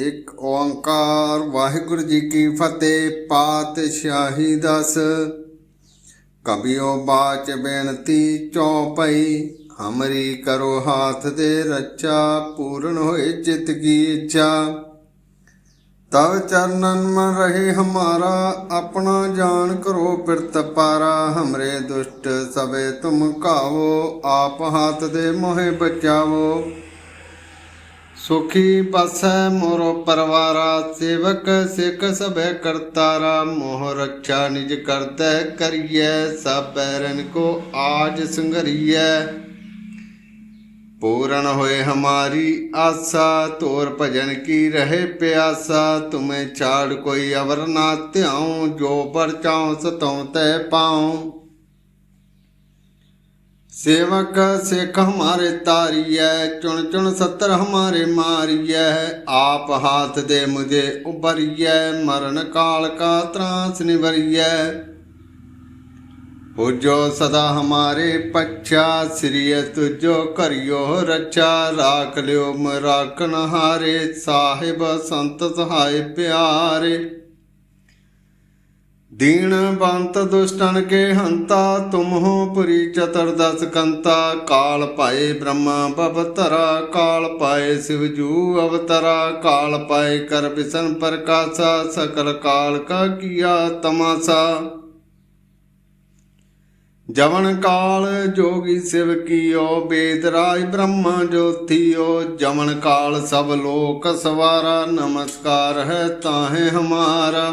ਇੱਕ ਓੰਕਾਰ, ਵਾਹਿਗੁਰੂ ਜੀ ਕੀ ਫਤਿਹ, ਪਾਤਸ਼ਾਹੀ ਦਸ। ਕਬਿਓ ਬਾਚ ਬੇਨਤੀ ਚੌਪਈ ਹਮਰੀ ਕਰੋ ਹਾਥ ਦੇ ਰੱਚਾ, ਪੂਰਨ ਹੋਏ ਚਿਤ ਕੀ ਇੱਛਾ। ਤਵ ਚਰਨਨ ਮਨ ਰਹੇ ਹਮਾਰਾ, ਆਪਣਾ ਜਾਣ ਕਰੋ ਪਿਰਤ ਪਾਰਾ। ਹਮਰੇ ਦੁਸ਼ਟ ਸਵੇ ਤੁਮ ਕਾਵੋ ਆਪ ਹਾਥ ਦੇ ਮੋਹਿ ਬਚਾਵੋ। ਸੁਖੀ ਬਸੈ ਮੋਰੋ ਪਰਵਾਰਾ ਸੇਵਕ ਸਿੱਖ ਸਭੈ ਕਰਤਾਰਾ ਮੋਹ ਰੱਛਾ ਨਿਜ ਕਰਤੈ ਕਰੀਐ ਸਭ ਬੈਰਨ ਕੋ ਆਜ ਸੰਗਰੀਐ ਪੂਰਨ ਹੋਏ ਹਮਾਰੀ ਆਸਾ ਤੋਰ ਭਜਨ ਕੀ ਰਹੇ ਪਿਆਸਾ ਤੁਮੇ ਛਾੜ ਕੋਈ ਅਵਰ ਨਾ ਧਿਆਉ ਜੋ ਪਰਚਾਉ ਸਤਉ ਤੈ ਪਾਉ ਸੇਵਕ ਸਿੱਖ ਹਮਾਰੇ ਤਾਰੀਐ, ਚੁਣ ਚੁਣ ਸੱਤਰ ਹਮਾਰੇ ਮਾਰੀਐ, ਆਪ ਹਾਥ ਦੇ ਮੁਝੇ ਉਬਰੀਐ ਮਰਨ ਕਾਲ ਕਾ ਤਰਾਸ ਨਿਵਰੀਐ। ਹੋਜੋ ਸਦਾ ਹਮਾਰੇ ਪੱਛਾ ਸ੍ਰੀਏ ਤੁਜੋ ਕਰਿਓ ਰੱਛਾ, ਰਾਖ ਲਿਓ ਮਰਾਕਨ ਹਾਰੇ ਸਾਹਿਬ ਸੰਤ ਸਹਾਈ ਪਿਆਰੇ। ਦੀਣ ਬੰਤ ਦੁਸ਼ਟਨ ਕੇ ਹੰਤਾ, ਤੁਮ ਹੋ ਪੁਰੀ ਚਤਰਦਸ ਕੰਤਾ, ਕਾਲ ਪਾਏ ਬ੍ਰਹਮਾ ਬਵਤਰਾ ਕਾਲ ਪਾਏ ਸਿਵ ਜੂ ਅਵਤਰਾ, ਕਾਲ ਪਾਏ ਕਰ ਬਿਸਨ ਪ੍ਰਕਾਸ਼ਾ, ਸਕਲ ਕਾਲ ਕਾ ਕੀਆ ਤਮਾਸਾ। ਜਵਨ ਕਾਲ ਜੋਗੀ ਸਿਵ ਕੀਓ, ਬੇਦ ਰਾਜ ਬ੍ਰਹਮਾ ਜੋਤੀਓ ਜਵਨ ਕਾਲ ਸਭ ਲੋਕ ਸਵਾਰਾ, ਨਮਸਕਾਰ ਹੈ ਤਾਹੇ ਹਮਾਰਾ।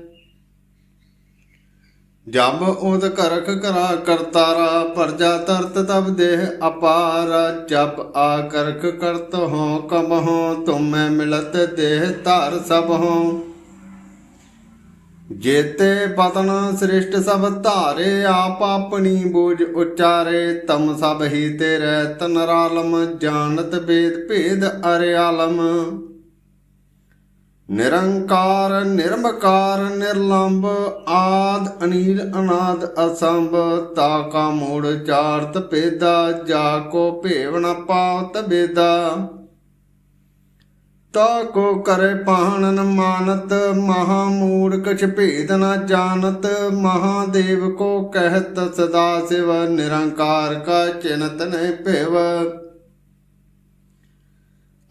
ਜਬ ਉਦ ਕਰਖ ਕਰਾ ਕਰਤਾਰਾ, ਪਰਜਾ ਤਰਤ ਤਬ ਦੇਹ ਅਪਾਰ। ਜਬ ਆ ਕਰਖ ਕਰਤ ਹੋ ਕਬ ਹੋ, ਤੁਮੈ ਮਿਲਤ ਦੇਹ ਧਾਰ ਸਭ ਹੋ। ਜੇਤੇ ਪਤਨ ਸ੍ਰਿਸ਼ਟ ਸਭ ਧਾਰੇ, ਆਪ ਆਪਣੀ ਬੋਝ ਉਚਾਰੇ। ਤਮ ਸਭ ਹੀ ਤੇਰੇ ਤਨਰਾਲਮ, ਜਾਣਤ ਬੇਦ ਭੇਦ ਅਰਿਆਲਮ। ਨਿਰੰਕਾਰ, ਨਿਰਮਕਾਰ ਨਿਰਲੰਭ ਆਦ, ਅਨੀਲ, ਅਨਾਦ, ਅਸੰਭ, ਤਾ ਕਾ ਮੂੜ ਚਾਰਤ ਪੇਦਾ ਜਾ ਕੋ ਭੇਵ ਨ ਪਾਵਤ ਬੇਦਾ ਤਾ ਕੋ ਕਰੇ ਪਾਹਣਨ ਮਾਨਤ, ਮਹਾ ਮੂੜ ਕਛ ਭੇਦ ਨ ਜਾਣਤ ਮਹਾਦੇਵ ਕੋ ਕਹਿਤ ਸਦਾ ਸਿਵ, ਨਿਰੰਕਾਰ ਕਾ ਚਿਨਤ ਨਹਿ ਭੇਵ।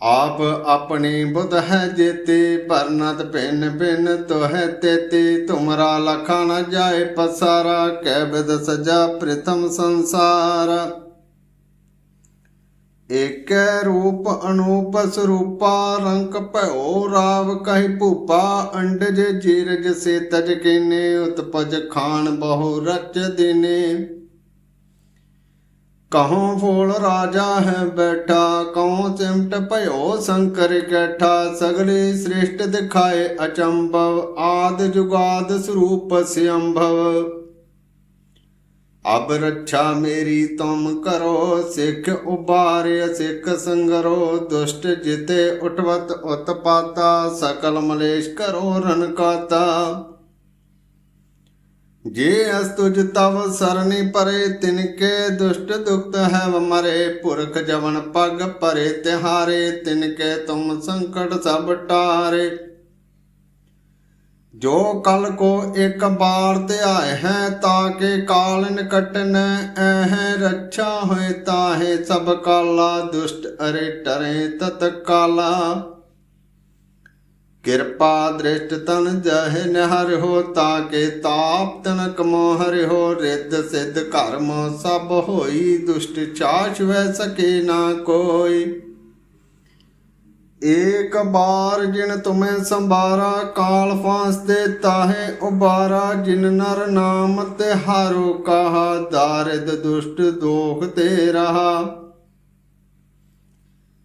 ਆਪ ਆਪਣੀ ਬੁੱਧ ਹੈ ਜੇਤੇ, ਪਰਨਤ ਭਿੰਨ ਭਿੰਨ ਤੋਹਿ ਤੇਤੇ। ਤੁਮਰਾ ਲਖਾ ਨ ਜਾਏ ਪਸਾਰਾ ਕੈ ਬਿਦ ਸਜਾ ਪ੍ਰਥਮ ਸੰਸਾਰ। ਏਕੈ ਰੂਪ ਅਨੂਪ ਸਰੂਪਾ ਰੰਗ ਭਇਓ ਰਾਵ ਕਹਿ ਭੂਪਾ। ਅੰਡਜ ਜੀਰਜ ਸੇ ਤਜ ਕੀਨੇ, ਉਤਪਜ ਖਾਨ ਬਹੁ ਰਚ ਦਿਨੇ। ਕਹੋਂ ਫੋਲ ਰਾਜਾ ਹੈ ਬੈਠਾ, ਕਹੋਂ ਸਿਮਟ ਭਇਓ ਸ਼ੰਕਰ ਕੈਠਾ, ਸਗਲੇ ਸ੍ਰਿਸ਼ਟ ਦਿਖਾਏ ਅਚੰਭਵ, ਆਦ ਜੁਗਾਦ ਸਰੂਪ ਸਿਅੰਭਵ। ਅਬ ਰੱਛਾ ਮੇਰੀ ਤੁਮ ਕਰੋ, ਸਿੱਖ ਉਬਾਰਿ ਸਿੱਖ ਸੰਗਰੋ, ਦੁਸ਼ਟ ਜਿਤੇ ਉਠਵਤ ਉਤਪਾਤਾ, ਸਕਲ ਮਲੇਸ਼ ਕਰੋ ਰਨਕਾਤਾ ਜੇ ਅਸ ਤੁਜ ਤਵ ਸਰਨੀ ਪਰੇ, ਤਿਨਕੇ ਦੁਸ਼ਟ ਦੁਖਤ ਹੈ ਮਰੇ। ਪੁਰਖ ਜਵਨ ਪਗ ਪਰੇ, ਤਿਹਾਰੇ, ਤਿਨਕੇ ਤੁਮ ਸੰਕਟ ਸਭ ਟਾਰੇ। ਜੋ ਕਲ ਕੋ ਇੱਕ ਬਾਰ ਧਿਆਏ ਹੈ ਤਾਕੇ ਕਾਲ ਨਿਕਟਨ ਐਹ ਰੱਛਾ ਹੋਏ, ਤਾਹੇ ਸਭ ਕਾਲਾ ਦੁਸ਼ਟ ਅਰੇ ਟਰੇ ਤਤ ਕਾਲਾ ਕਿਰਪਾ ਦ੍ਰਿਸ਼ਟ ਤਨ ਜਹ ਨਿਹਰ ਹੋ, ਤਾਕੇ ਤਾਪ ਤਨ ਕਮੋ ਹਰਿ ਹੋ, ਰਿੱਧ ਸਿੱਧ ਕਰਮ ਸਭ ਹੋਈ, ਦੁਸ਼ਟ ਚਾਛ ਵੈ ਸਕੇ ਨਾ ਕੋਈ। ਏਕ ਬਾਰ ਜਿਨ ਤੁਮੈ ਸੰਭਾਰਾ, ਕਾਲ ਫਾਂਸ ਦੇ ਤਾਹੇ ਉਬਾਰਾ ਜਿਨ ਨਰ ਨਾਮ ਤੇ ਹਾਰੋ ਕਹਾ, ਦਾਰਿਦ ਦੁਸ਼ਟ ਦੋਖ ਤੇ ਰਹਾ।